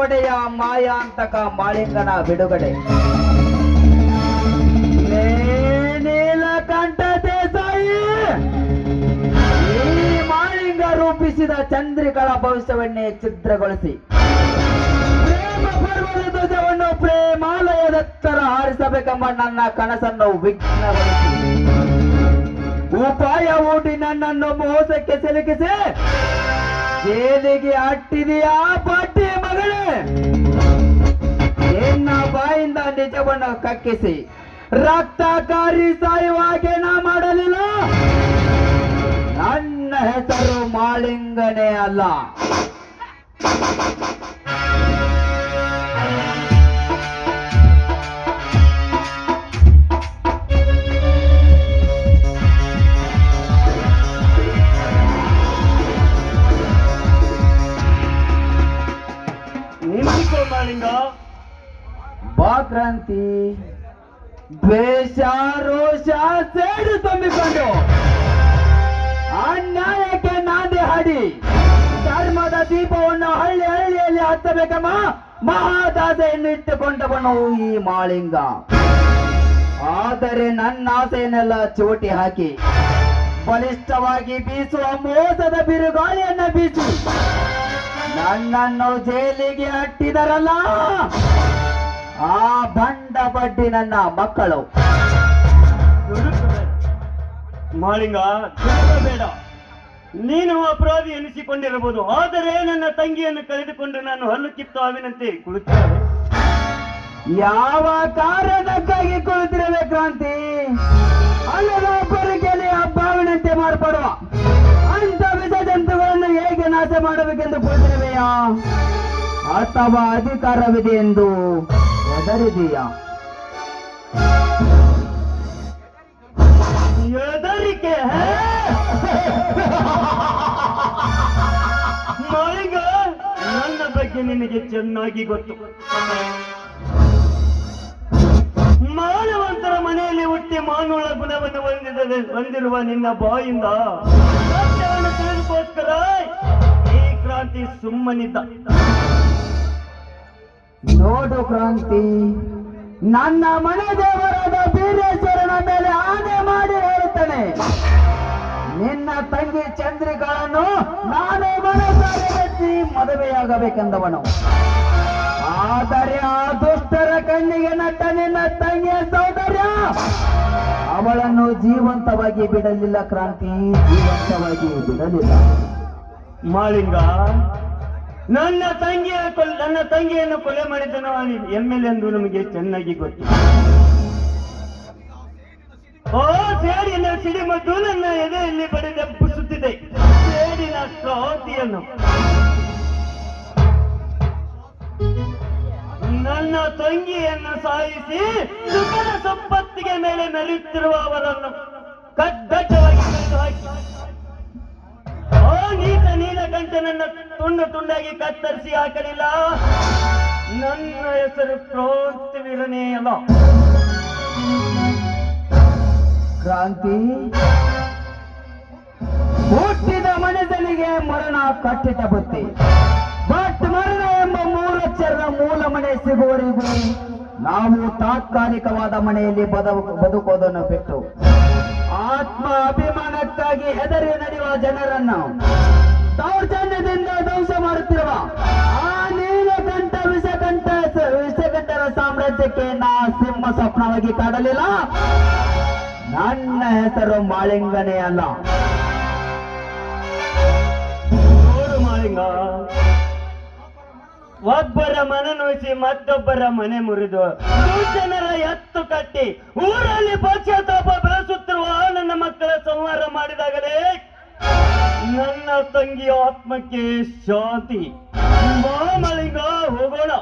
ನಾಟಕ ಮಾಳಿಂಗನ ಬಿಡುಗಡೆ. ನೀಲ ನೀಲಕಂಠ ದೇಸಾಯಿ! ಈ ಮಾಳಿಂಗ ರೂಪಿಸಿದ ಚಂದ್ರಿಕಳ ಭವಿಷ್ಯವನ್ನೇ ಚಿತ್ರಗೊಳಿಸಿ ಪ್ರೇಮ ಧ್ವಜವನ್ನು ಪ್ರೇಮಾಲಯದತ್ತರ ಹಾರಿಸಬೇಕೆಂಬ ನನ್ನ ಕನಸನ್ನು ವಿಘ್ನಗೊಳಿಸಿ. ಉಪಾಯ ಊಟಿ ನನ್ನನ್ನು ಮೋಸಕ್ಕೆ ಸಿಲುಕಿಸಿ. ಜೇಲಿಗೆ ಅಟ್ಟಿದೆಯಾ ಪಾಟಿ? ನಿಜವನ್ನು ಕಕ್ಕಿಸಿ ರಕ್ತಕಾರಿ ಸಾಯುವಾಗೆ ನಾ ಮಾಡಲಿಲ್ಲ. ನನ್ನ ಹೆಸರು ಮಾಳಿಂಗನೇ ಅಲ್ಲ. ಮಾಲಿಂಗ ಬಾ ಕ್ರಾಂತಿ ದ್ವೇಷ ರೋಷ ಸೇಡು ತುಂಬಿಕೊಂಡು ಅನ್ಯಾಯಕ್ಕೆ ನಾಂದಿ ಹಾಡಿ ಧರ್ಮದ ದೀಪವನ್ನು ಹಳ್ಳಿ ಹಳ್ಳಿಯಲ್ಲಿ ಹಚ್ಚಬೇಕಮ್ಮ ಮಹಾದಾಸೆಯನ್ನು ಇಟ್ಟುಕೊಂಡವನು ಈ ಮಾಳಿಂಗ. ಆದರೆ ನನ್ನ ಆಸೆಯನ್ನೆಲ್ಲ ಚೋಟಿ ಹಾಕಿ ಬಲಿಷ್ಠವಾಗಿ ಬೀಸುವ ಮೋಸದ ಬಿರುಗಾಳಿಯನ್ನ ಬೀಸಿ ನನ್ನನ್ನು ಜೈಲಿಗೆ ಅಟ್ಟಿದರಲ್ಲ. ಆ ಬಂಡ ಬಡ್ಡಿ ನನ್ನ ಮಕ್ಕಳು. ಮಾಲಿಂಗ ಬೇಡ ನೀನು ಅಪರಾಧಿ ಎನಿಸಿಕೊಂಡಿರಬಹುದು. ಆದರೆ ನನ್ನ ತಂಗಿಯನ್ನು ಕರೆದುಕೊಂಡು ನಾನು ಹಲ್ಲು ಕಿತ್ತು ಅವಿನಂತೆ ಕುಳಿತಿದ್ದೇನೆ. ಯಾವ ಕಾರಣಕ್ಕಾಗಿ ಕುಳಿತಿರಬೇಕು ಕ್ರಾಂತಿ? ಅಲ್ಲದ ಅಭಾವಿನಂತೆ ಹಬ್ಬಾವಿನಂತೆ ಮಾರ್ಪಡುವ. ಅಂತ ವಿಧ ಜಂತುಗಳನ್ನು ಹೇಗೆ ನಾಶ ಮಾಡಬೇಕೆಂದು ಕುಳಿತಿರುವೆಯಾ? ಅಥವಾ ಅಧಿಕಾರವಿದೆ ಎಂದು? ಹೆದರಿದೆಯಾ? ಹೆದರಿಕೆ, ಹೇ? ಮಾಲಿಂಗ ನನ್ನ ಬಗ್ಗೆ ನಿನಗೆ ಚೆನ್ನಾಗಿ ಗೊತ್ತು. ಮಾನವಂತರ ಮನೆಯಲ್ಲಿ ಹುಟ್ಟಿ ಮಾನುಳ ಗುಣವನ್ನು ಹೊಂದಿದ ಹೊಂದಿರುವ ನಿನ್ನ ಬಾಯಿಂದ ತಿಳಿದುಕೋಸ್ಕರ ಈ ಕ್ರಾಂತಿ ಸುಮ್ಮನಿದ್ದ. ನೋಡು ಕ್ರಾಂತಿ, ನನ್ನ ಮನೆ ದೇವರಾದ ಬೀರೇಶ್ವರನ ಮೇಲೆ ಆನೆ ಮಾಡಿ ಹೇಳುತ್ತಾನೆ. ನಿನ್ನ ತಂಗಿ ಚಂದ್ರಿಗಳನ್ನು ನಾನು ಮನಸ್ಸಿ ಮದುವೆಯಾಗಬೇಕೆಂದವನು. ಆದರೆ ಆ ದುಷ್ಟರ ಕಣ್ಣಿಗೆ ನಟ್ಟ ನಿನ್ನ ತಂಗಿಯ ಸೌಂದರ್ಯ, ಅವಳನ್ನು ಜೀವಂತವಾಗಿ ಬಿಡಲಿಲ್ಲ ಕ್ರಾಂತಿ, ಜೀವಂತವಾಗಿ ಬಿಡಲಿಲ್ಲ. ಮಾಳಿಂಗ ನನ್ನ ತಂಗಿಯ ನನ್ನ ತಂಗಿಯನ್ನು ಕೊಲೆ ಮಾಡಿದ್ದನು ಎಂ ಎಲ್ ಎಂದು ನಮಗೆ ಚೆನ್ನಾಗಿ ಗೊತ್ತು. ಓ, ಸೇಡಿನ ಸಿಡಿಮದ್ದು ನನ್ನ ಎದೆಯಲ್ಲಿ ಬಡಿದೆಬ್ಬಿಸುತ್ತಿದೆ ಸೇಡಿನ ಕ್ರಾಂತಿಯನ್ನು ನನ್ನ ತಂಗಿಯನ್ನು ಸಾಯಿಸಿ ಸುಖದ ಸಂಪತ್ತಿಗೆ ಮೇಲೆ ಮೆರೆಯುತ್ತಿರುವ ಅವರನ್ನು ಕಡ್ಡಡ್ಡವಾಗಿ ನೀಲಕಂಠನನ್ನ ತುಂಡು ತುಂಡಾಗಿ ಕತ್ತರಿಸಿ ಹಾಕಲಿಲ್ಲ. ನನ್ನ ಹೆಸರು ಕ್ರಾಂತಿವೀರನೇ ಅಲ್ಲ. ಕ್ರಾಂತಿ? ಹುಟ್ಟಿದ ಮನುಷ್ಯನಿಗೆ ಮರಣ ಕಟ್ಟಿಟ ಬುತ್ತಿ ಬಟ್ ಮರಣ ಎಂಬ ಮೂರಕ್ಷರದ ಮೂಲ ಮನೆ ಸಿಗುವವರೆಗೂ ನಾವು ತಾತ್ಕಾಲಿಕವಾದ ಮನೆಯಲ್ಲಿ ಬದುಕೋದನ್ನು ಬಿಟ್ಟು ಆತ್ಮ ಅಭಿಮಾನಕ್ಕಾಗಿ ಹೆದರಿ ನಡೆಯುವ ಜನರನ್ನು ದೌರ್ಜನ್ಯದಿಂದ ಧ್ವಂಸ ಮಾಡುತ್ತಿರುವ ಆ ನೀಲಕಂಠ ವಿಷಕಂಠ ವಿಷಕಂಠರ ಸಾಮ್ರಾಜ್ಯಕ್ಕೆ ನಾ ಸಿಂಹ ಸ್ವಪ್ನವಾಗಿ ಕಾಡಲಿಲ್ಲ. ನನ್ನ ಹೆಸರು ಮಾಳಿಂಗನೇ ಅಲ್ಲ. ನೋಡು ಮಾಳಿಂಗ. ಒಬ್ಬರ ಮತ್ತೊಬ್ಬರ ಮನೆ ಮುರಿದು ಜನರ ಎತ್ತು ಕಟ್ಟಿ ಊರಲ್ಲಿ ಪಕ್ಷತಾಪ ಬೆಳೆಸುತ್ತಿರುವ ನನ್ನ ಮಕ್ಕಳ ಸಂಹಾರ ಮಾಡಿದಾಗಲೇ ನನ್ನ ತಂಗಿ ಆತ್ಮಕ್ಕೆ ಶಾಂತಿ. ಮಾಳಿಂಗ ಹೋಗೋಣ.